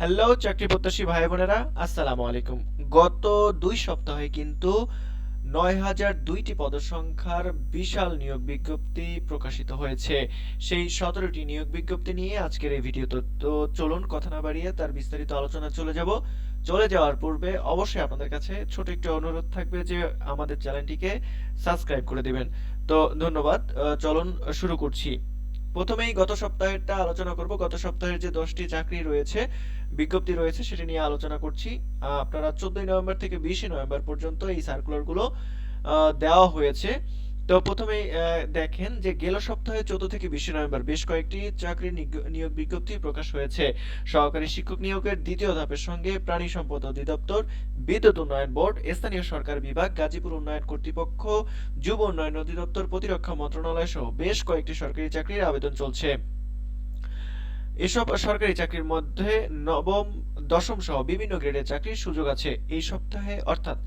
Hello চাকরি প্রত্যাশী ভাই বোনেরা আসসালামু আলাইকুম। গত দুই সপ্তাহে কিন্তু নয় হাজার দুইটি পদসংখ্যার বিশাল নিয়োগ বিজ্ঞপ্তি প্রকাশিত হয়েছে। সেই সতেরোটি নিয়োগ বিজ্ঞপ্তি নিয়ে আজকের এই ভিডিও তো চলুন, কথা না বাড়িয়ে তার বিস্তারিত আলোচনা চলে যাব। চলে যাওয়ার পূর্বে অবশ্যই আপনাদের কাছে ছোট একটু অনুরোধ থাকবে যে আমাদের চ্যানেলটিকে সাবস্ক্রাইব করে দিবেন। তো ধন্যবাদ চলুন শুরু করছি। প্রথমেই গত সপ্তাহেরটা আলোচনা করব। গত সপ্তাহের যে দশটি চাকরি রয়েছে, বিজ্ঞপ্তি রয়েছে, সেটি নিয়ে আলোচনা করছি। আপনারা চোদ্দই নভেম্বর থেকে বিশে নভেম্বর পর্যন্ত এই সার্কুলারগুলো দেওয়া হয়েছে। তো প্রথমে দেখেন যে গেল সপ্তাহে চোদ্দ থেকে বিশ নভেম্বর বেশ কয়েকটি চাকরি নিয়োগ বিজ্ঞপ্তি প্রকাশ হয়েছে। সহকারী শিক্ষক নিয়োগের দ্বিতীয় ধাপের সঙ্গে প্রাণী সম্পদ অধিদপ্তর, বিদ্যুৎ উন্নয়ন বোর্ড, স্থানীয় সরকার বিভাগ, গাজীপুর উন্নয়ন কর্তৃপক্ষ, যুব উন্নয়ন অধিদপ্তর, প্রতিরক্ষা মন্ত্রণালয় সহ বেশ কয়েকটি সরকারি চাকরির আবেদন চলছে। এসব সরকারি চাকরির মধ্যে নবম, দশম সহ বিভিন্ন গ্রেডের চাকরির সুযোগ আছে। এই সপ্তাহে, অর্থাৎ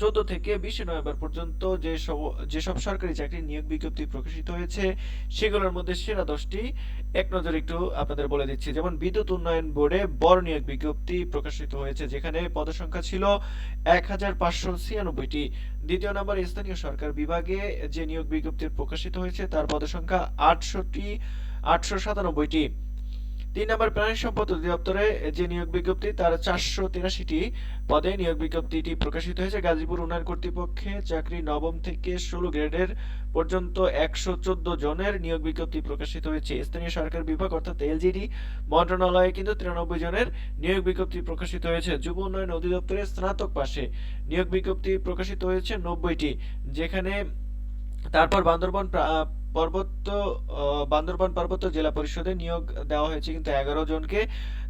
চোদ্দ থেকে বিশে নভেম্বর পর্যন্ত যে সব যেসব সরকারি চাকরির নিয়োগ বিজ্ঞপ্তি প্রকাশিত হয়েছে, সেগুলোর মধ্যে সেরা দশটি, এক নজর একটু আপনাদের বলে দিচ্ছি। যেমন বিদ্যুৎ উন্নয়ন বোর্ডে বড় নিয়োগ বিজ্ঞপ্তি প্রকাশিত হয়েছে, যেখানে পদসংখ্যা ছিল এক হাজার পাঁচশো ছিয়ানব্বইটি। দ্বিতীয় নম্বর, স্থানীয় সরকার বিভাগে যে নিয়োগ বিজ্ঞপ্তি প্রকাশিত হয়েছে, তার পদসংখ্যা আটশোটি আটশো সাতানব্বইটি। তিন নম্বর প্রাণী সম্পদ অধিদপ্তরে যে নিয়োগ বিজ্ঞপ্তি, তার চারশো তিরাশিটি পদে নিয়োগ বিজ্ঞপ্তিটি প্রকাশিত হয়েছে। গাজীপুর উন্নয়ন কর্তৃপক্ষে চাকরি নবম থেকে ষোলো গ্রেডের পর্যন্ত একশো চোদ্দ জনের নিয়োগ বিজ্ঞপ্তি প্রকাশিত হয়েছে। স্থানীয় সরকার বিভাগ, অর্থাৎ এলজিডি মন্ত্রণালয়ে, কিন্তু তিরানব্বই জনের নিয়োগ বিজ্ঞপ্তি প্রকাশিত হয়েছে। যুব উন্নয়ন অধিদপ্তরে স্নাতক পাশে নিয়োগ বিজ্ঞপ্তি প্রকাশিত হয়েছে নব্বইটি, যেখানে তারপর বান্দরবান পার্বত্য বান্দরবান পার্বত্য জেলা পরিষদে নিয়োগ দেওয়া হয়েছে কিন্তু এগারো জনকে।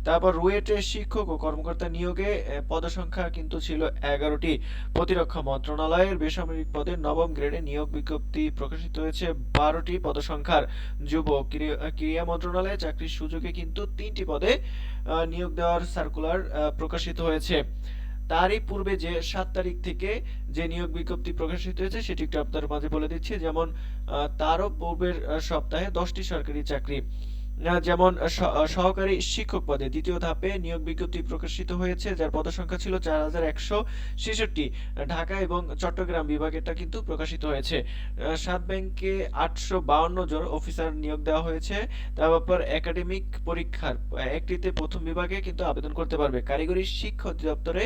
তারপর রুয়েটে শিক্ষক ও কর্মকর্তা নিয়োগে পদসংখ্যা কিন্তু ছিল এগারোটি। প্রতিরক্ষা মন্ত্রণালয়ের বেসামরিক পদে নবম গ্রেডে নিয়োগ বিজ্ঞপ্তি প্রকাশিত হয়েছে, বারোটি পদসংখ্যার। যুব ক্রীড়া মন্ত্রণালয়ে চাকরির সুযোগে কিন্তু তিনটি পদে নিয়োগ দেওয়ার সার্কুলার প্রকাশিত হয়েছে। তারই পূর্বে যে সাত তারিখ থেকে যে নিয়োগ বিজ্ঞপ্তি প্রকাশিত হয়েছে, সেটি একটু আপনার মাঝে বলে দিচ্ছি। যেমন তারও পূর্বের সপ্তাহে দশটি সরকারি চাকরি। যেমন সহকারী শিক্ষক পদে দ্বিতীয় ধাপে নিয়োগ বিজ্ঞপ্তি প্রকাশিত হয়েছে, যার পদসংখ্যা ছিল চার হাজার একশো ছেষট্টি। ঢাকা এবং চট্টগ্রাম বিভাগেরটা কিন্তু প্রকাশিত হয়েছে। সাত ব্যাংকে আটশো বাউন্ন জন অফিসার নিয়োগ দেওয়া হয়েছে। তারপর একাডেমিক পরীক্ষার একটিতে প্রথম বিভাগে কিন্তু আবেদন করতে পারবে। কারিগরি শিক্ষা অধিদপ্তরে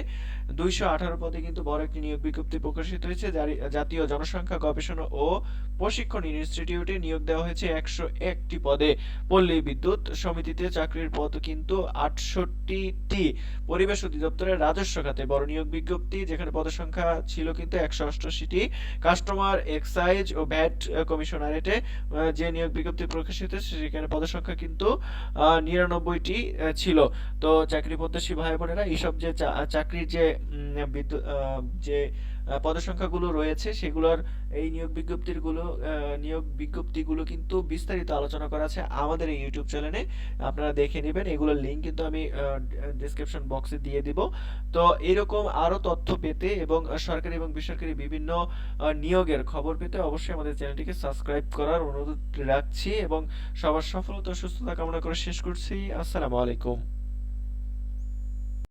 দুইশো আঠারো পদে কিন্তু বড় একটি নিয়োগ বিজ্ঞপ্তি প্রকাশিত হয়েছে জাতীয় জনসংখ্যা গবেষণা ও প্রশিক্ষণ ইনস্টিটিউটে নিয়োগ দেওয়া হয়েছে একশো একটি পদে। পল্লী বিদ্যুৎ সমিতিতে চাকরির পদ কিন্তু আটষট্টিটি। পরিবেশ অধিদপ্তরের রাজস্ব খাতে বড় নিয়োগ বিজ্ঞপ্তি, যেখানে পদের সংখ্যা ছিল কিন্তু একশো অষ্টআশিটি। কাস্টমার এক্সাইজ ও ভ্যাট কমিশনারেটে যে নিয়োগ বিজ্ঞপ্তি প্রকাশিত সেখানে পদের সংখ্যা কিন্তু নিরানব্বইটি ছিল। তো চাকরি প্রত্যাশী ভাই বোনেরা, এইসব যে চাকরির যে বিদ্যুৎ যে পদসংখ্যাগুলো রয়েছে সেগুলোর এই নিয়োগ বিজ্ঞপ্তিরগুলো আহ, নিয়োগ বিজ্ঞপ্তিগুলো কিন্তু বিস্তারিত আলোচনা করা আছে আমাদের এই ইউটিউব চ্যানেলে। আপনারা দেখে নেবেন এগুলোর লিঙ্ক কিন্তু আমি ডেসক্রিপশন বক্সে দিয়ে দিব। তো এরকম আরও তথ্য পেতে এবং সরকারি এবং বেসরকারি বিভিন্ন নিয়োগের খবর পেতে অবশ্যই আমাদের চ্যানেলটিকে সাবস্ক্রাইব করার অনুরোধ রাখছি এবং সবার সফলতা সুস্থতা কামনা করে শেষ করছি। আসসালামু আলাইকুম।